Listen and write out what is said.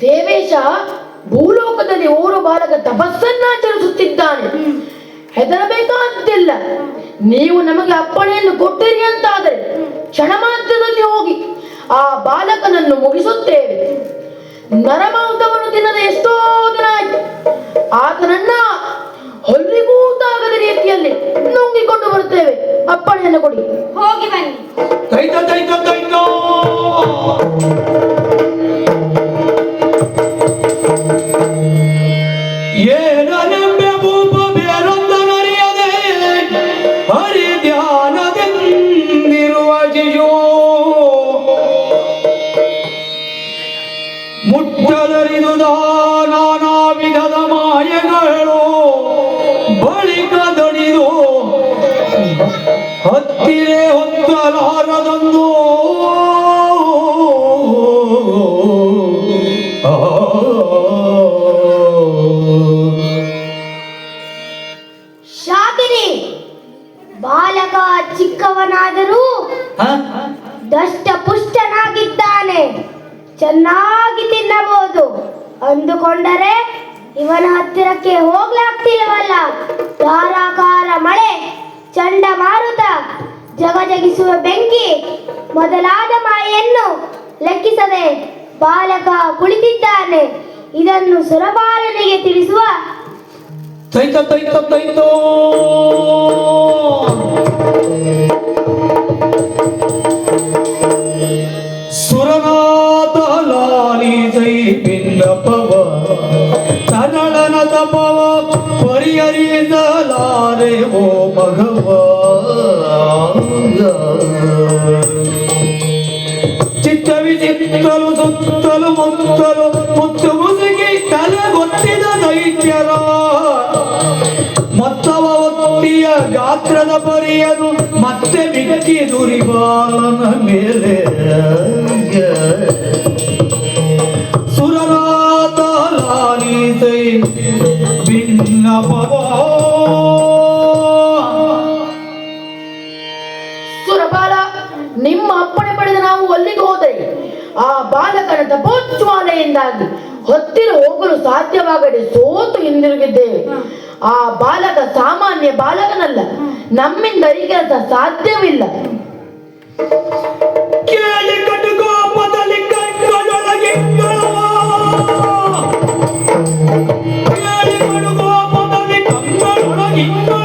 ದೇವೇಶ ಭೂಲೋಕದಲ್ಲಿ ಓರು ಬಾಲಕ ತಪಸ್ಸನ್ನಾಚರಿಸುತ್ತಿದ್ದಾನೆ ಹೆದರಬೇಕಾದ್ದಿಲ್ಲ ನೀವು ನಮಗೆ ಅಪ್ಪಣೆಯನ್ನು ಕೊಟ್ಟಿರಿ ಅಂತಾದರೆ ಕ್ಷಣ ಮಾತ್ರದಲ್ಲಿ ಹೋಗಿ ಆ ಬಾಲಕನನ್ನು ಮುಗಿಸುತ್ತೇವೆ. ನರಮಾಂಸವನ್ನು ತಿನ್ನದ ಎಷ್ಟೋ ದಿನ ಆಯ್ತು. ಆತನನ್ನ ಹೊಲ್ಲಿಗೂತಾಗದ ರೀತಿಯಲ್ಲಿ ನುಂಗಿಕೊಂಡು ಬರುತ್ತೇವೆ. ಅಪ್ಪಣೆಯನ್ನು ಕೊಡಿ. ನಾನಾ ವಿಧದ ಮಾಯಗಳು ಬಳಿಕ ದಣಿದು ಹತ್ತಿರೇ ಹೊತ್ತಲಾರದೊಂದು. ಶಾಕಿನಿ ಬಾಲಕ ಚಿಕ್ಕವನಾದರೂ ದಷ್ಟ ಪುಷ್ಟನಾಗಿದ್ದಾನೆ ಚೆನ್ನಾಗಿ ತಿನ್ನಬಹುದು. ಅಂದುಕೊಂಡರೆ ಇವನ ಹತ್ತಿರಕ್ಕೆ ಹೋಗ್ಲಾಗ್ತಿಲ್ಲವಲ್ಲ? ಧಾರಾಕಾರ ಮಳೆ, ಚಂಡಮಾರುತ, ಜಗಜಗಿಸುವ ಬೆಂಕಿ ಮೊದಲಾದ ಮಾಯನ್ನು ಲೆಕ್ಕಿಸದೆ ಬಾಲಕ ಕುಳಿತಿದ್ದಾನೆ. ಇದನ್ನು ಸುರಬಾಲನಿಗೆ ತಿಳಿಸುವ ತೈತ ತೈತ, ತೈತೋ! ಜೈ ಭಿನ್ನಪವ ತನಳನ ತಪವ, ಪರಿಹರಿಸಲಾರೆ ಓ ಭಗವ. ಚಿತ್ತ ಚಿತ್ತಲು ಸುತ್ತಲು ಮುತ್ತಲು, ಮುತ್ತು ಮುಸುಗಿ ತಲೆ ಗೊತ್ತಿದ ದೈತ್ಯರ. ಮೊತ್ತವ ಒತ್ತಿಯ ಗಾತ್ರದ ಪರಿಯನು ಮತ್ತೆ ಬಿಕ್ಕಿ ದುರಿಬಾಲನ ಮೇಲೆ. ಭಿನ್ನಪವ ಸುರಪಾಲ ನಿಮ್ಮ ಅಪ್ಪಣೆ ಪಡೆದ ನಾವು ಅಲ್ಲಿಗೆ ಹೋದರೆ ಆ ಬಾಲಕನ ತಪೋಜ್ವಾಲೆಯಿಂದಾಗಿ ಹೊತ್ತಿರ ಹೋಗಲು ಸಾಧ್ಯವಾಗದೆ ಸೋತು ಹಿಂದಿರುಗಿದ್ದೇವೆ ಆ ಬಾಲಕ ಸಾಮಾನ್ಯ ಬಾಲಕನಲ್ಲ, ನಮ್ಮಿಂದ ಈ ಕೆಲಸ ಸಾಧ್ಯವಿಲ್ಲ. ನಿನ್ನ